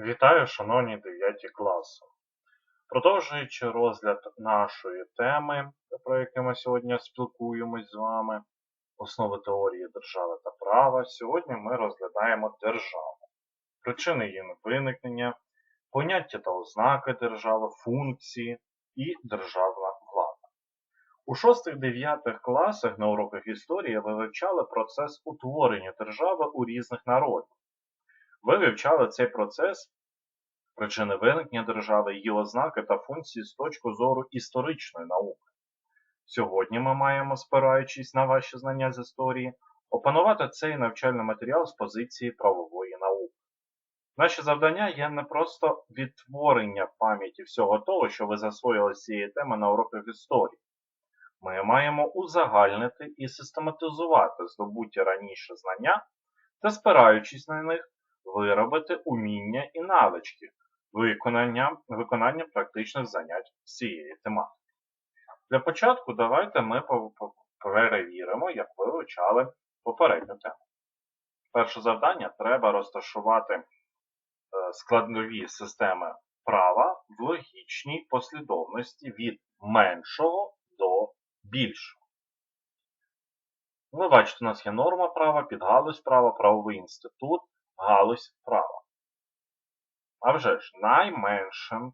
Вітаю, шановні 9 класи. Продовжуючи розгляд нашої теми, про яку ми сьогодні спілкуємось з вами, основи теорії держави та права, сьогодні ми розглядаємо державу, причини її виникнення, поняття та ознаки держави, функції і державна влада. У 6-9 класах на уроках історії ви вивчали процес утворення держави у різних народів. Ви вивчали цей процес, причини виникнення держави, її ознаки та функції з точки зору історичної науки. Сьогодні ми маємо, спираючись на ваші знання з історії, опанувати цей навчальний матеріал з позиції правової науки. Наше завдання є не просто відтворення пам'яті всього того, що ви засвоїли з цієї теми на уроках історії. Ми маємо узагальнити і систематизувати здобуті раніше знання та, спираючись на них, виробити уміння і навички виконання, виконання практичних занять з цієї тематики. Для початку давайте ми перевіримо, як ви вивчали попередню тему. Перше завдання треба розташувати е, складнові системи права в логічній послідовності від меншого до більшого. Ви бачите, у нас є норма права, підгалузь права, правовий інститут, галузь права. А вже ж, найменшим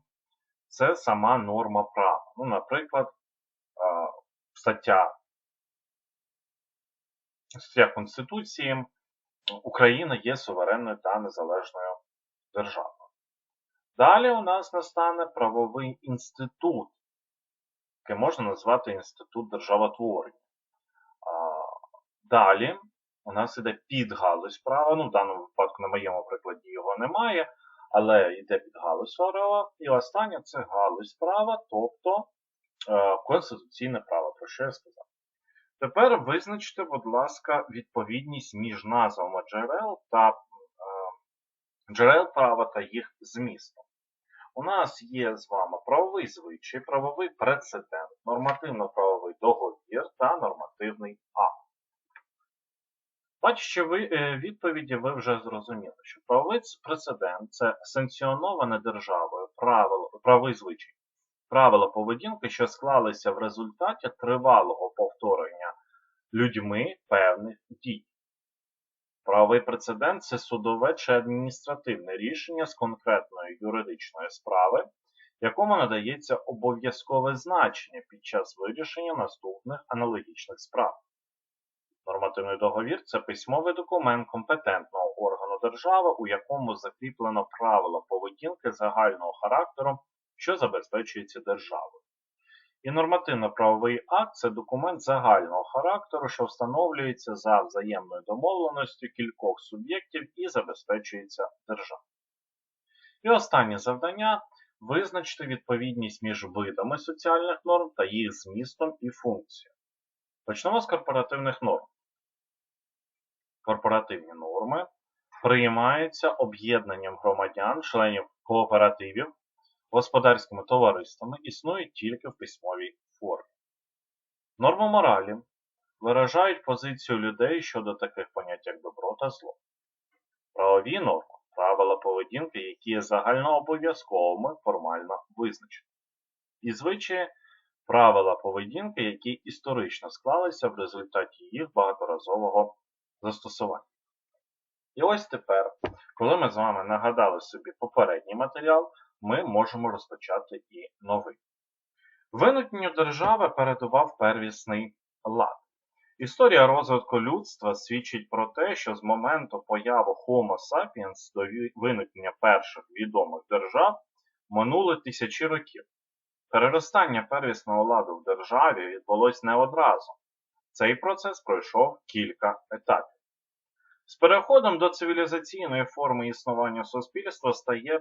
це сама норма права. Ну, Наприклад, стаття, стаття Конституції Україна є суверенною та незалежною державою. Далі у нас настане правовий інститут, який можна назвати інститут державотворення. Далі у нас іде підгалузь права. Ну, в даному випадку, на моєму прикладі, його немає, але йде підгалузь права. І останнє це галузь права, тобто е, конституційне право, про що я сказав. Тепер визначте, будь ласка, відповідність між назвами джерел та е, джерел права та їх змістом. У нас є з вами правовий звичай, правовий прецедент, нормативно-правовий договір та нормативний акт. Бачачи ви, е, відповіді, ви вже зрозуміли, що правовий прецедент це санкціоноване державою правило, правовий звичай, правила поведінки, що склалися в результаті тривалого повторення людьми певних дій. Правовий прецедент це судове чи адміністративне рішення з конкретної юридичної справи, якому надається обов'язкове значення під час вирішення наступних аналогічних справ. Нормативний договір це письмовий документ компетентного органу держави, у якому закріплено правила поведінки загального характеру, що забезпечується державою. І нормативно-правовий акт це документ загального характеру, що встановлюється за взаємною домовленістю кількох суб'єктів і забезпечується державою. І останнє завдання визначити відповідність між видами соціальних норм та їх змістом і функцією. Почнемо з корпоративних норм корпоративні норми приймаються об'єднанням громадян, членів кооперативів, господарськими товариствами, існують тільки в письмовій формі. Норми моралі виражають позицію людей щодо таких понять, як добро та зло. Правові норми правила поведінки, які є загальнообов'язковими, формально визначені. І звичаї правила поведінки, які історично склалися в результаті їх багаторазового застосування. І ось тепер, коли ми з вами нагадали собі попередній матеріал, ми можемо розпочати і новий. Виникненню держави передував первісний лад. Історія розвитку людства свідчить про те, що з моменту появи Homo sapiens до виникнення перших відомих держав минули тисячі років. Переростання первісного ладу в державі відбулось не одразу. Цей процес пройшов кілька етапів. З переходом до цивілізаційної форми існування суспільства стає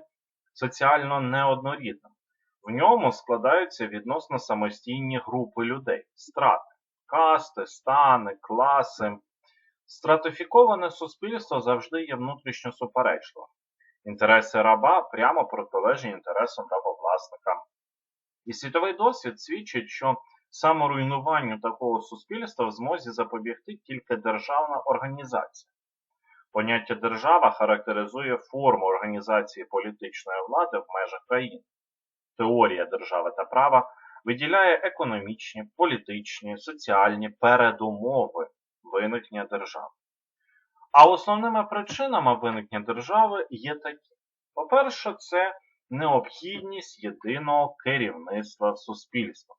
соціально неоднорідним. В ньому складаються відносно самостійні групи людей, страти, касти, стани, класи. Стратифіковане суспільство завжди є внутрішньо суперечливим. Інтереси раба прямо протилежні інтересам рабовласника. І світовий досвід свідчить, що саморуйнуванню такого суспільства в змозі запобігти тільки державна організація. Поняття держава характеризує форму організації політичної влади в межах країни. Теорія держави та права виділяє економічні, політичні, соціальні передумови виникнення держави. А основними причинами виникнення держави є такі. По-перше, це необхідність єдиного керівництва суспільства,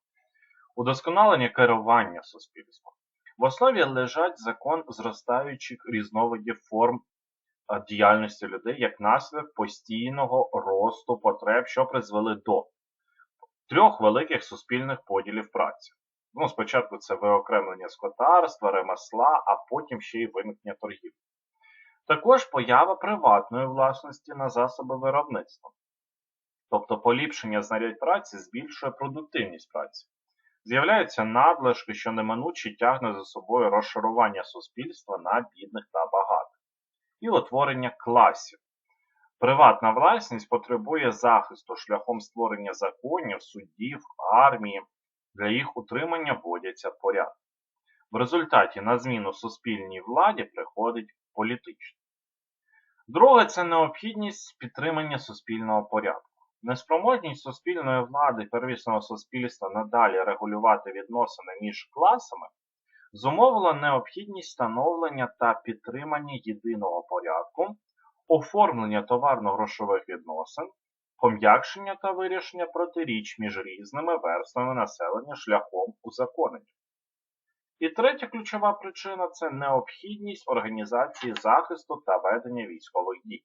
удосконалення керування суспільством. В основі лежать закон зростаючих різновидів форм діяльності людей як наслідок постійного росту потреб, що призвели до трьох великих суспільних поділів праці. Ну, Спочатку це виокремлення скотарства, ремесла, а потім ще й виникнення торгівлі. Також поява приватної власності на засоби виробництва. Тобто поліпшення знарядь праці збільшує продуктивність праці. З'являються надлишки, що неминуче тягне за собою розшарування суспільства на бідних та багатих. І утворення класів. Приватна власність потребує захисту шляхом створення законів, судів, армії. Для їх утримання вводяться порядки. В результаті на зміну суспільній владі приходить політична. Друге це необхідність підтримання суспільного порядку. Неспроможність суспільної влади первісного суспільства надалі регулювати відносини між класами зумовила необхідність встановлення та підтримання єдиного порядку, оформлення товарно-грошових відносин, пом'якшення та вирішення протиріч між різними верствами населення шляхом узаконення. І третя ключова причина це необхідність організації захисту та ведення військових дій.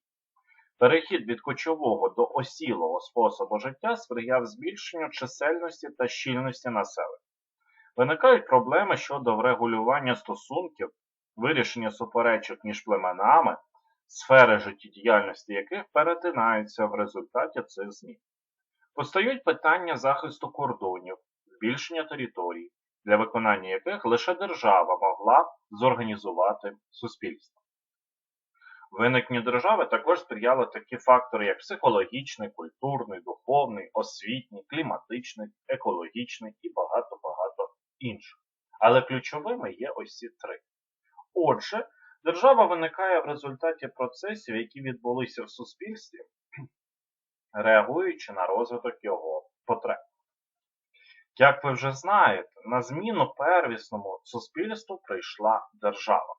Перехід від кочового до осілого способу життя сприяв збільшенню чисельності та щільності населення. Виникають проблеми щодо врегулювання стосунків, вирішення суперечок між племенами, сфери життєдіяльності яких перетинаються в результаті цих змін. Постають питання захисту кордонів, збільшення територій, для виконання яких лише держава могла зорганізувати суспільство. Виникнення держави також сприяли такі фактори, як психологічний, культурний, духовний, освітній, кліматичний, екологічний і багато-багато інших. Але ключовими є ось ці три. Отже, держава виникає в результаті процесів, які відбулися в суспільстві, реагуючи на розвиток його потреб. Як ви вже знаєте, на зміну первісному суспільству прийшла держава.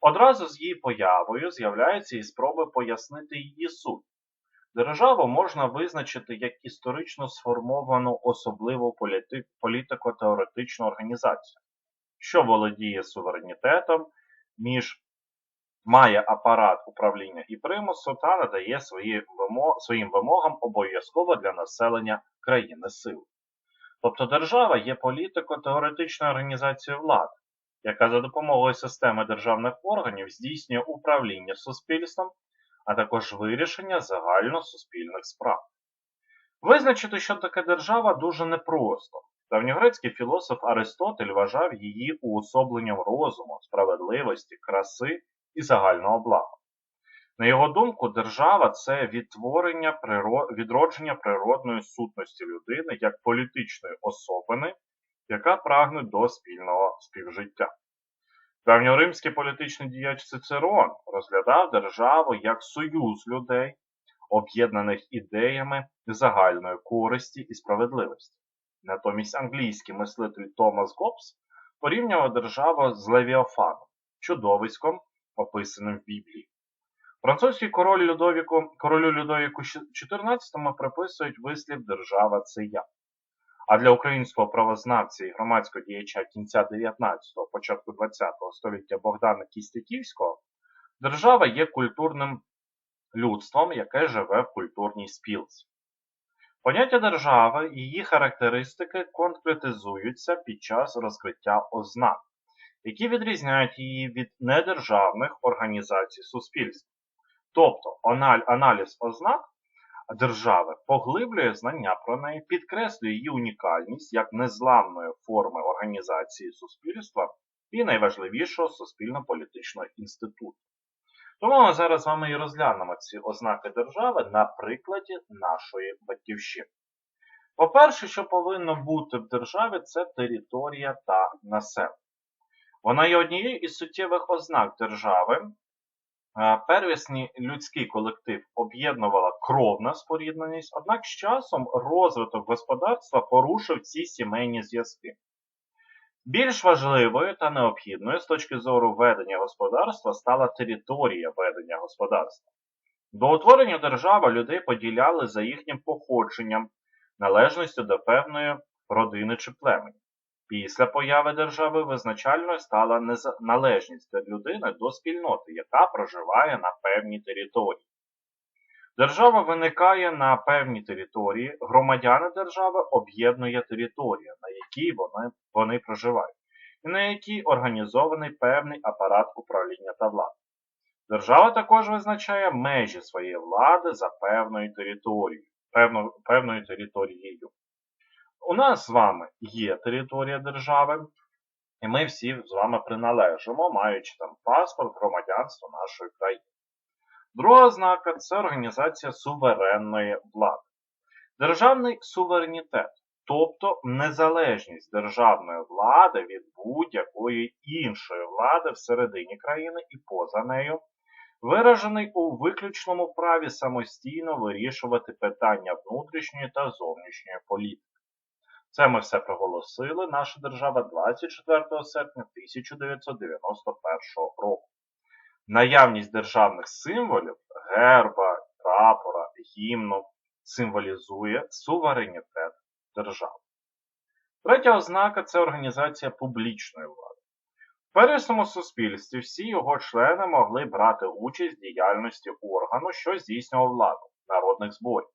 Одразу з її появою з'являються і спроби пояснити її суть. Державу можна визначити як історично сформовану особливу політико-теоретичну організацію, що володіє суверенітетом, між має апарат управління і примусу та надає свої вимог, своїм вимогам обов'язково для населення країни сили. Тобто держава є політико-теоретичною організацією влади, яка за допомогою системи державних органів здійснює управління суспільством, а також вирішення загальносуспільних справ. Визначити, що таке держава, дуже непросто. Давньогрецький філософ Аристотель вважав її уособленням розуму, справедливості, краси і загального блага. На його думку, держава це відтворення відродження природної сутності людини як політичної особини, яка прагне до спільного співжиття. Давньоримський політичний діяч Цицерон розглядав державу як союз людей, об'єднаних ідеями загальної користі і справедливості. Натомість англійський мислитель Томас Гоббс порівнював державу з Левіафаном, чудовиськом, описаним в Біблії. Французький король Людовіку, королю Людовіку XIV приписують вислів держава це я. А для українського правознавця і громадського діяча кінця 19-го, початку 20-го століття Богдана Кістяківського держава є культурним людством, яке живе в культурній спілці. Поняття держави і її характеристики конкретизуються під час розкриття ознак, які відрізняють її від недержавних організацій суспільства. Тобто аналіз ознак держави поглиблює знання про неї, підкреслює її унікальність як незламної форми організації суспільства і найважливішого суспільно-політичного інституту. Тому ми зараз з вами і розглянемо ці ознаки держави на прикладі нашої батьківщини. По-перше, що повинно бути в державі, це територія та населення. Вона є однією із суттєвих ознак держави, Первісний людський колектив об'єднувала кровна спорідненість, однак з часом розвиток господарства порушив ці сімейні зв'язки. Більш важливою та необхідною з точки зору ведення господарства стала територія ведення господарства. До утворення держави людей поділяли за їхнім походженням, належністю до певної родини чи племені. Після появи держави визначальною стала належність людини до спільноти, яка проживає на певній території. Держава виникає на певній території, громадяни держави об'єднує територію, на якій вони, вони проживають, і на якій організований певний апарат управління та влади. Держава також визначає межі своєї влади за певною територією. Певно, певною територією. У нас з вами є територія держави, і ми всі з вами приналежимо, маючи там паспорт громадянства нашої країни. Друга ознака це організація суверенної влади. Державний суверенітет, тобто незалежність державної влади від будь-якої іншої влади всередині країни і поза нею, виражений у виключному праві самостійно вирішувати питання внутрішньої та зовнішньої політики. Це ми все проголосили, наша держава 24 серпня 1991 року. Наявність державних символів герба, прапора, гімну символізує суверенітет держави. Третя ознака це організація публічної влади. В первісному суспільстві всі його члени могли брати участь в діяльності органу, що здійснював владу народних зборів.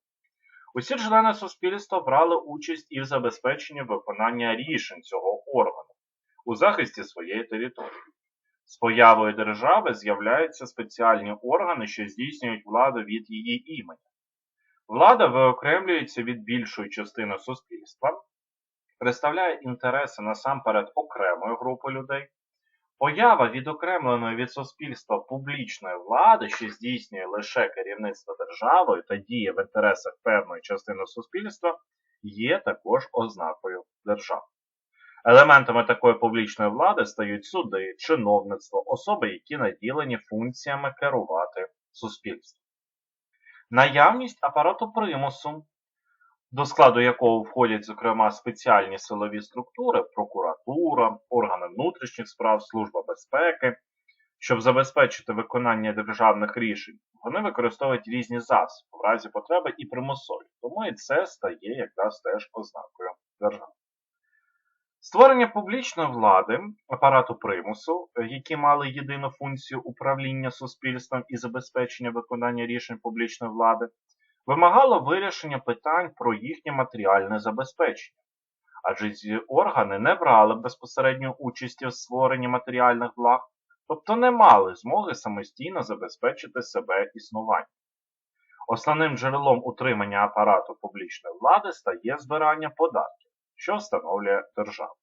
Усі члени суспільства брали участь і в забезпеченні виконання рішень цього органу у захисті своєї території. З появою держави з'являються спеціальні органи, що здійснюють владу від її імені. Влада виокремлюється від більшої частини суспільства, представляє інтереси насамперед окремої групи людей. Поява відокремленої від суспільства публічної влади, що здійснює лише керівництво державою та діє в інтересах певної частини суспільства, є також ознакою держави. Елементами такої публічної влади стають суди, чиновництво, особи, які наділені функціями керувати суспільством. Наявність апарату примусу, до складу якого входять, зокрема, спеціальні силові структури, прокуратура, органи внутрішніх справ, Служба безпеки, щоб забезпечити виконання державних рішень, вони використовують різні засоби в разі потреби і примусові, тому і це стає якраз теж ознакою держави. Створення публічної влади, апарату примусу, які мали єдину функцію управління суспільством і забезпечення виконання рішень публічної влади, вимагало вирішення питань про їхнє матеріальне забезпечення, адже ці органи не брали безпосередньо участі в створенні матеріальних благ, тобто не мали змоги самостійно забезпечити себе існування. Основним джерелом утримання апарату публічної влади стає збирання податків що встановлює держава.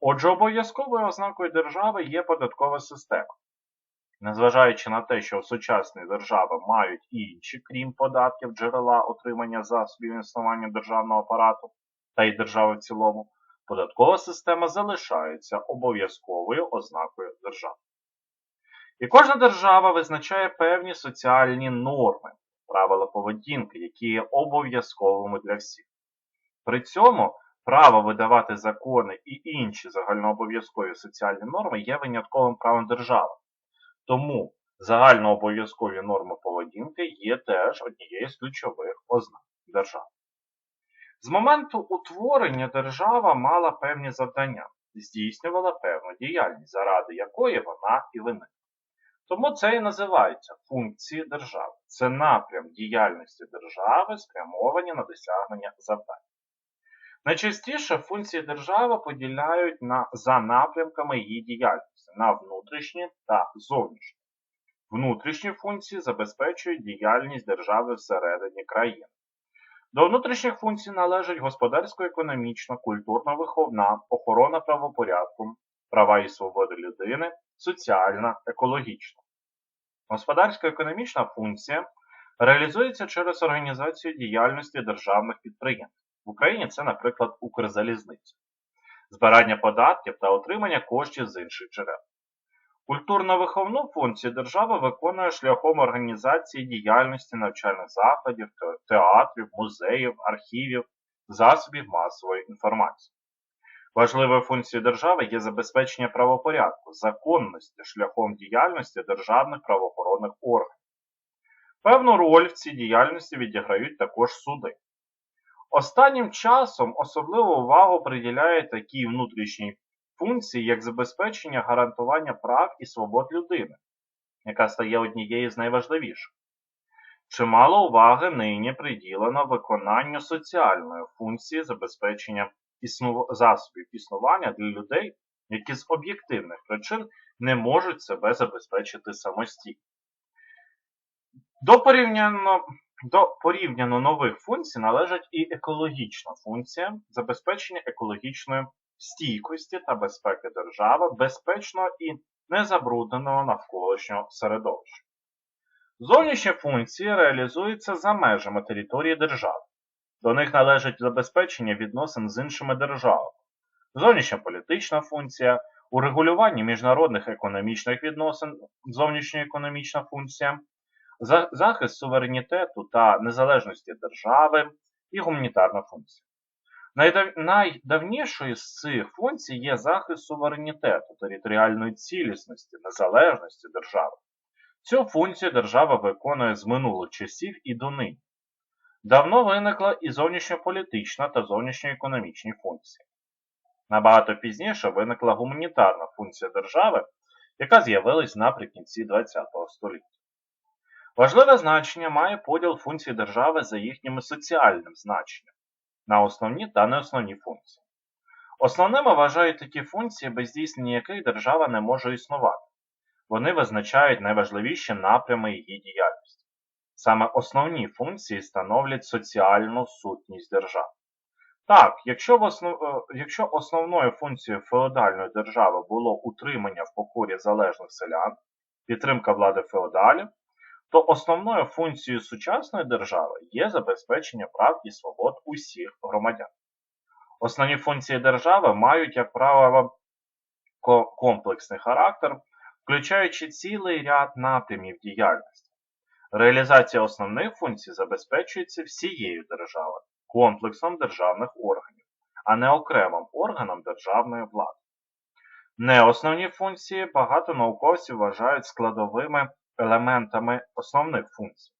Отже, обов'язковою ознакою держави є податкова система. Незважаючи на те, що сучасні держави мають і інші, крім податків, джерела отримання засобів існування державного апарату та й держави в цілому, податкова система залишається обов'язковою ознакою держави. І кожна держава визначає певні соціальні норми, правила поведінки, які є обов'язковими для всіх. При цьому Право видавати закони і інші загальнообов'язкові соціальні норми є винятковим правом держави. Тому загальнообов'язкові норми поведінки є теж однією з ключових ознак держави. З моменту утворення держава мала певні завдання, здійснювала певну діяльність, заради якої вона і виникла. Тому це і називається функції держави. Це напрям діяльності держави, спрямовані на досягнення завдань. Найчастіше функції держави поділяють на, за напрямками її діяльності на внутрішні та зовнішні. Внутрішні функції забезпечують діяльність держави всередині країни. До внутрішніх функцій належать господарсько-економічна, культурно-виховна, охорона правопорядку, права і свободи людини, соціальна, екологічна. Господарсько-економічна функція реалізується через організацію діяльності державних підприємств. В Україні це, наприклад, Укрзалізниця, збирання податків та отримання коштів з інших джерел. Культурно-виховну функцію держава виконує шляхом організації діяльності навчальних закладів, театрів, музеїв, архівів, засобів масової інформації. Важливою функцією держави є забезпечення правопорядку, законності шляхом діяльності державних правоохоронних органів. Певну роль в цій діяльності відіграють також суди. Останнім часом особливу увагу приділяє такій внутрішній функції, як забезпечення гарантування прав і свобод людини, яка стає однією з найважливіших. Чимало уваги нині приділено виконанню соціальної функції забезпечення існу... засобів існування для людей, які з об'єктивних причин не можуть себе забезпечити самостійно. До порівняно, до порівняно нових функцій належить і екологічна функція забезпечення екологічної стійкості та безпеки держави, безпечного і незабрудненого навколишнього середовища. Зовнішні функції реалізуються за межами території держави. До них належить забезпечення відносин з іншими державами, зовнішньополітична функція, у регулюванні міжнародних економічних відносин, зовнішньоекономічна функція, захист суверенітету та незалежності держави і гуманітарна функція. Найдав... Найдавнішою з цих функцій є захист суверенітету, територіальної цілісності, незалежності держави. Цю функцію держава виконує з минулих часів і донині. Давно виникла і зовнішньополітична та зовнішньоекономічні функції. Набагато пізніше виникла гуманітарна функція держави, яка з'явилась наприкінці ХХ століття. Важливе значення має поділ функцій держави за їхніми соціальним значенням на основні та неосновні функції. Основними вважають такі функції, без здійснення яких держава не може існувати. Вони визначають найважливіші напрями її діяльності. Саме основні функції становлять соціальну сутність держави. Так, якщо, в основ... е, якщо основною функцією феодальної держави було утримання в покорі залежних селян, підтримка влади феодалів, то основною функцією сучасної держави є забезпечення прав і свобод усіх громадян. Основні функції держави мають, як правило, комплексний характер, включаючи цілий ряд напрямів діяльності. Реалізація основних функцій забезпечується всією державою, комплексом державних органів, а не окремим органом державної влади. Неосновні функції багато науковців вважають складовими елементами основних функцій.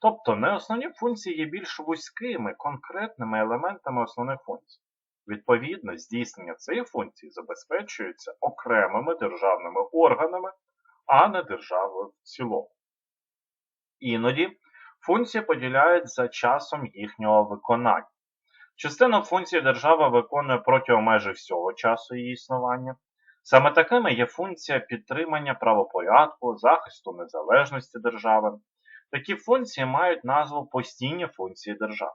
Тобто неосновні функції є більш вузькими, конкретними елементами основних функцій. Відповідно, здійснення цих функцій забезпечується окремими державними органами, а не державою в цілому. Іноді функції поділяють за часом їхнього виконання. Частину функцій держава виконує протягом майже всього часу її існування. Саме такими є функція підтримання правопорядку, захисту незалежності держави. Такі функції мають назву постійні функції держави.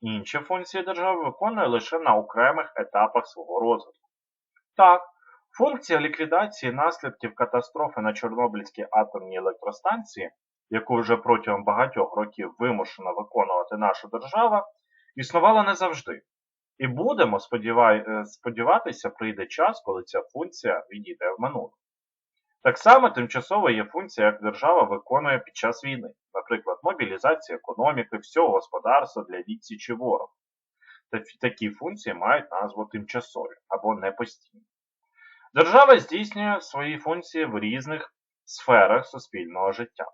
Інші функції держави виконує лише на окремих етапах свого розвитку. Так, функція ліквідації наслідків катастрофи на Чорнобильській атомній електростанції, яку вже протягом багатьох років вимушена виконувати наша держава, існувала не завжди. І будемо е, сподіватися, прийде час, коли ця функція відійде в минуле. Так само тимчасово є функція, як держава виконує під час війни, наприклад, мобілізація економіки, всього господарства для відсічі ворога. Та- Такі функції мають назву тимчасові або непостійні. Держава здійснює свої функції в різних сферах суспільного життя.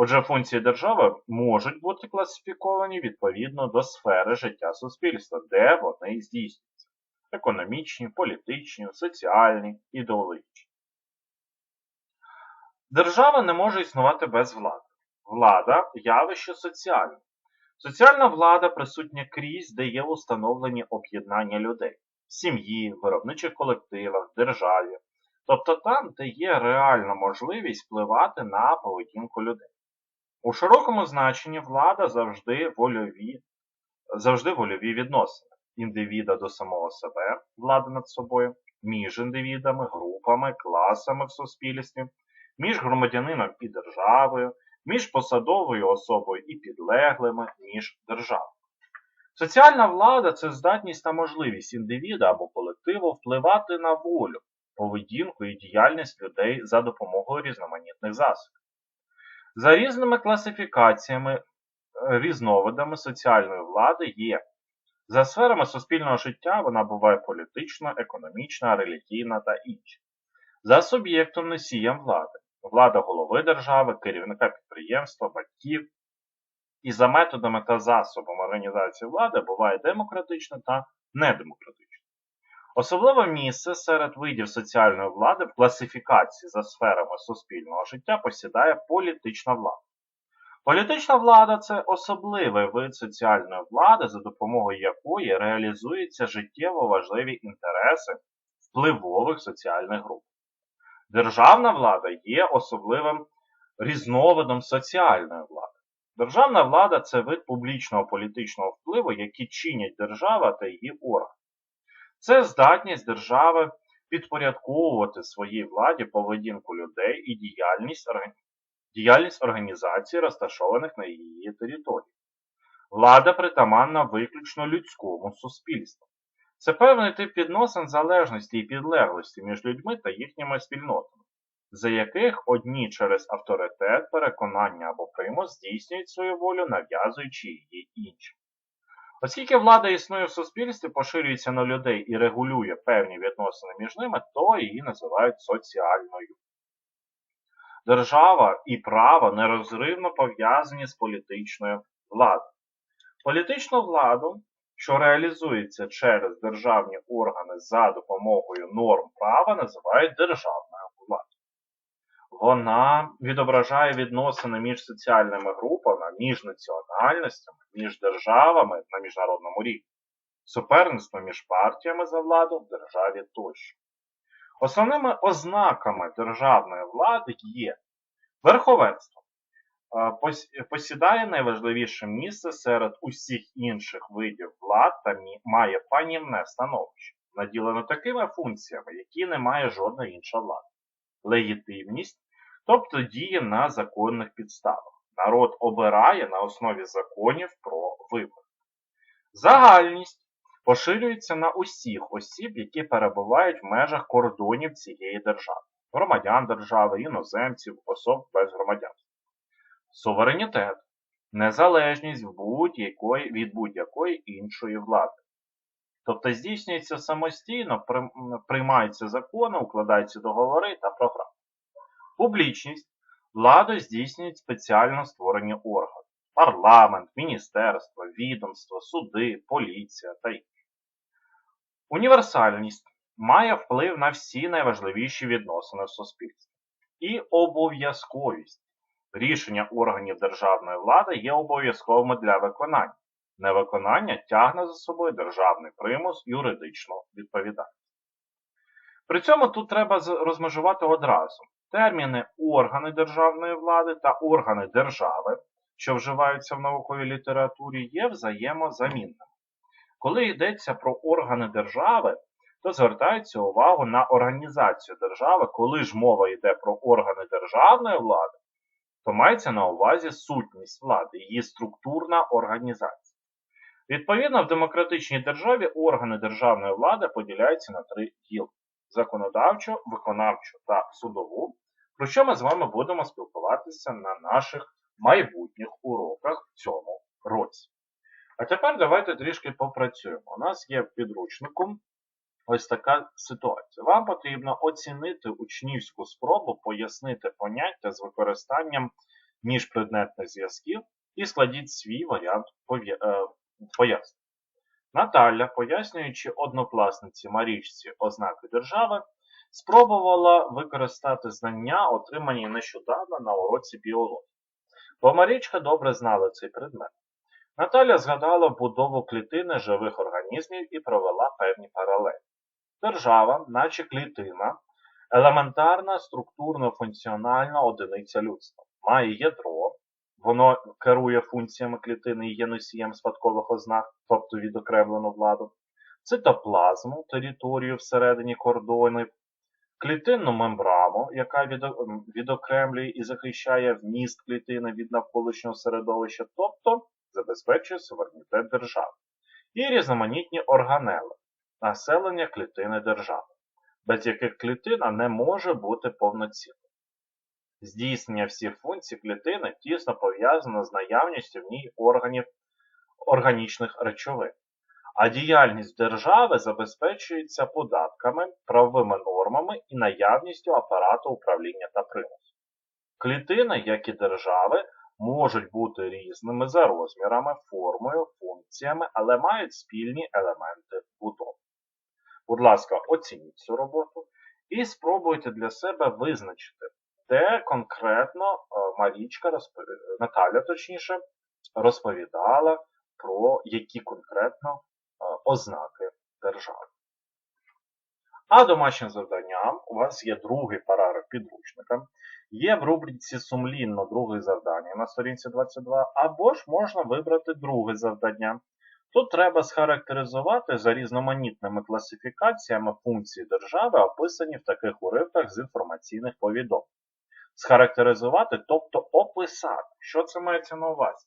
Отже, функції держави можуть бути класифіковані відповідно до сфери життя суспільства, де вони здійснюються: економічні, політичні, соціальні, ідеологічні. Держава не може існувати без влади. Влада явище соціальне. Соціальна влада присутня крізь, де є установлені об'єднання людей в сім'ї, виробничих колективах, державі, тобто там, де є реальна можливість впливати на поведінку людей. У широкому значенні влада завжди вольові, завжди вольові відносини індивіда до самого себе, влада над собою, між індивідами, групами, класами в суспільстві, між громадянином і державою, між посадовою особою і підлеглими, між державою. Соціальна влада це здатність та можливість індивіда або колективу впливати на волю поведінку і діяльність людей за допомогою різноманітних засобів. За різними класифікаціями, е, різновидами соціальної влади є. За сферами суспільного життя вона буває політична, економічна, релігійна та інші. За суб'єктом носієм влади влада голови держави, керівника підприємства, батьків. І за методами та засобами організації влади буває демократична та недемократична. Особливе місце серед видів соціальної влади в класифікації за сферами суспільного життя посідає політична влада. Політична влада це особливий вид соціальної влади, за допомогою якої реалізуються життєво важливі інтереси впливових соціальних груп. Державна влада є особливим різновидом соціальної влади. Державна влада це вид публічного політичного впливу, який чинять держава та її органи. Це здатність держави підпорядковувати своїй владі поведінку людей і діяльність, організацій, розташованих на її території. Влада притаманна виключно людському суспільству. Це певний тип відносин залежності і підлеглості між людьми та їхніми спільнотами, за яких одні через авторитет, переконання або примус здійснюють свою волю, нав'язуючи її іншим. Оскільки влада існує в суспільстві, поширюється на людей і регулює певні відносини між ними, то її називають соціальною. Держава і право нерозривно пов'язані з політичною владою. Політичну владу що реалізується через державні органи за допомогою норм права, називають державною владою. Вона відображає відносини між соціальними групами, між національностями, між державами на міжнародному рівні, суперництво між партіями за владу в державі тощо. Основними ознаками державної влади є верховенство, посідає найважливіше місце серед усіх інших видів влад та має панівне становище, наділено такими функціями, які не має жодна інша влада. Легітимність, тобто діє на законних підставах. Народ обирає на основі законів про вибори. Загальність поширюється на усіх осіб, які перебувають в межах кордонів цієї держави, громадян держави, іноземців, особ без громадянства. Суверенітет незалежність будь-якої, від будь-якої іншої влади. Тобто здійснюється самостійно, приймаються закони, укладаються договори та програми. Публічність владу здійснюють спеціально створені органи. Парламент, міністерство, відомство, суди, поліція та інші. Універсальність має вплив на всі найважливіші відносини в суспільстві. І обов'язковість Рішення органів державної влади є обов'язковими для виконання. Невиконання тягне за собою державний примус юридичну відповідальність. При цьому тут треба розмежувати одразу терміни органи державної влади та органи держави, що вживаються в науковій літературі, є взаємозамінними. Коли йдеться про органи держави, то звертається увагу на організацію держави, коли ж мова йде про органи державної влади, то мається на увазі сутність влади, її структурна організація. Відповідно, в демократичній державі органи державної влади поділяються на три гілки законодавчу, виконавчу та судову, про що ми з вами будемо спілкуватися на наших майбутніх уроках в цьому році. А тепер давайте трішки попрацюємо. У нас є в підручнику ось така ситуація. Вам потрібно оцінити учнівську спробу пояснити поняття з використанням міжпредметних зв'язків і складіть свій варіант е, пояснення. Наталя, пояснюючи однокласниці Марічці ознаки держави, спробувала використати знання, отримані нещодавно на уроці біології. Бо Марічка добре знала цей предмет. Наталя згадала будову клітини живих організмів і провела певні паралелі. Держава, наче клітина, елементарна структурно-функціональна одиниця людства. Має ядро, воно керує функціями клітини і є носієм спадкових ознак, тобто відокремлену владу, цитоплазму, територію всередині кордонів, клітинну мембрану, яка відокремлює і захищає вміст клітини від навколишнього середовища, тобто забезпечує суверенітет держави, і різноманітні органели населення клітини держави. без яких клітина не може бути повноцінною. Здійснення всіх функцій клітини тісно пов'язано з наявністю в ній органів органічних речовин. А діяльність держави забезпечується податками, правовими нормами і наявністю апарату управління та примусу. Клітини, як і держави, можуть бути різними за розмірами, формою, функціями, але мають спільні елементи будови. Будь ласка, оцініть цю роботу і спробуйте для себе визначити, де конкретно е, Марічка, розпо- Наталя точніше, розповідала про які конкретно е, ознаки держави. А домашнім завданням у вас є другий параграф підручника. Є в рубриці сумлінно друге завдання на сторінці 22, або ж можна вибрати друге завдання. Тут треба схарактеризувати за різноманітними класифікаціями функції держави, описані в таких уривках з інформаційних повідомлень. Схарактеризувати, тобто описати. Що це мається на увазі?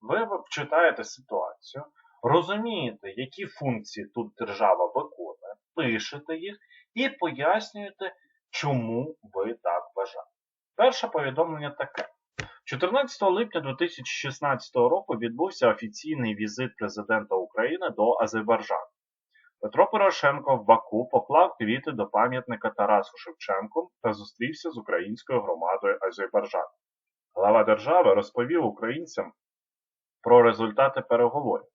Ви читаєте ситуацію, розумієте, які функції тут держава виконує, пишете їх і пояснюєте, чому ви так вважаєте. Перше повідомлення таке. 14 липня 2016 року відбувся офіційний візит президента України до Азербайджану. Петро Порошенко в Баку поклав квіти до пам'ятника Тарасу Шевченку та зустрівся з українською громадою Азербайджану. Глава держави розповів українцям про результати переговорів.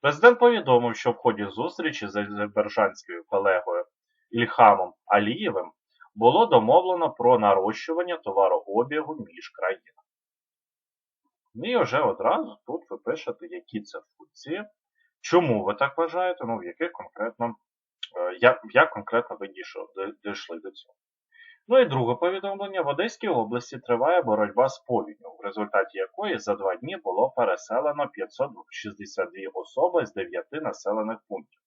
Президент повідомив, що в ході зустрічі з азербайджанською колегою Ільхамом Алієвим було домовлено про нарощування товарообігу між країнами. І вже одразу тут ви пишете, які це функції, чому ви так вважаєте, ну в яких конкретно, е, як, як конкретно ви дійшли, до цього. Ну і друге повідомлення. В Одеській області триває боротьба з повінню, в результаті якої за два дні було переселено 562 особи з 9 населених пунктів.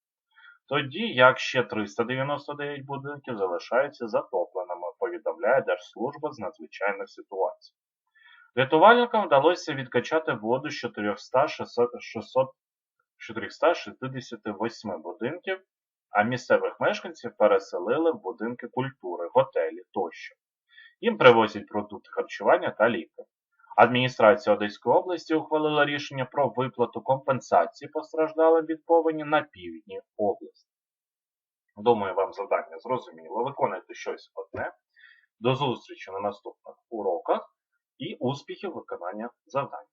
Тоді як ще 399 будинків залишаються затопленими, повідомляє Держслужба з надзвичайних ситуацій. Рятувальникам вдалося відкачати воду з 400 600, 600, 468 будинків а місцевих мешканців переселили в будинки культури, готелі тощо. Їм привозять продукти харчування та ліки. Адміністрація Одеської області ухвалила рішення про виплату компенсації постраждалим від повені на півдні області. Думаю, вам завдання зрозуміло. Виконуйте щось одне. До зустрічі на наступних уроках і успіхів виконання завдань.